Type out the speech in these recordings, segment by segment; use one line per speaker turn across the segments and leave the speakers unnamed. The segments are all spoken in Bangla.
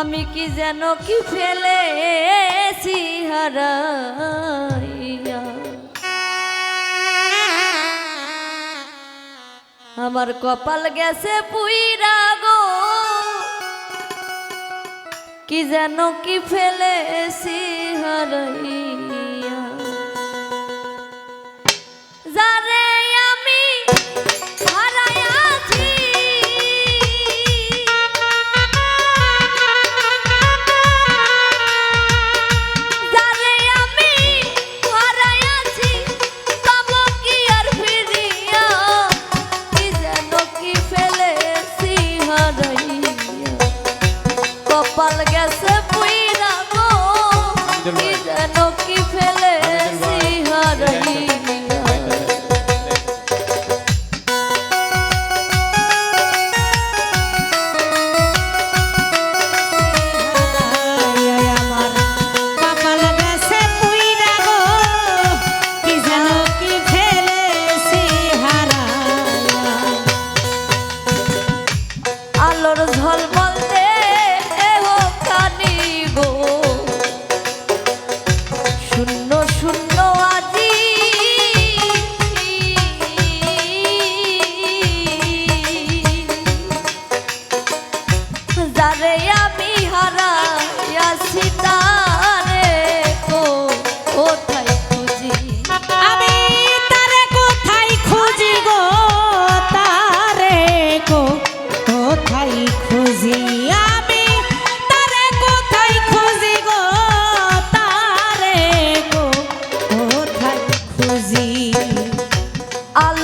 আমি কি যেন কি ফেলেছি হারাইয়া? আমার কপাল গেছে পুইরা গো। কি যেন কি ফেলেছি হারাইয়া?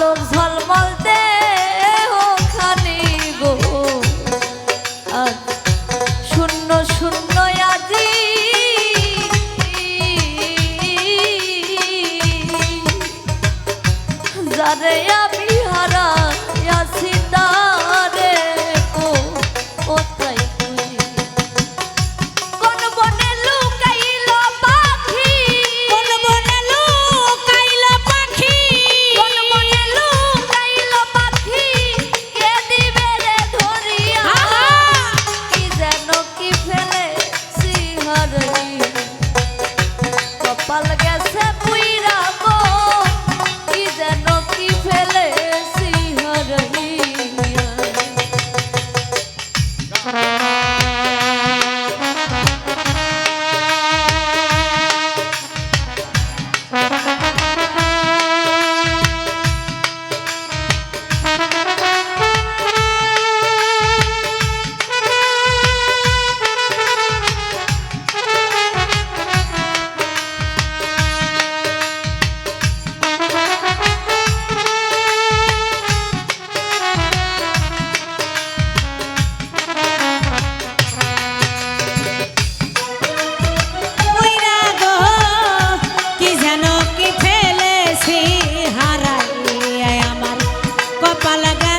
আলোর ঝলমল দে ওখানে গো। আজ শূন্য শূন্য আমি হারা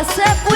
I said.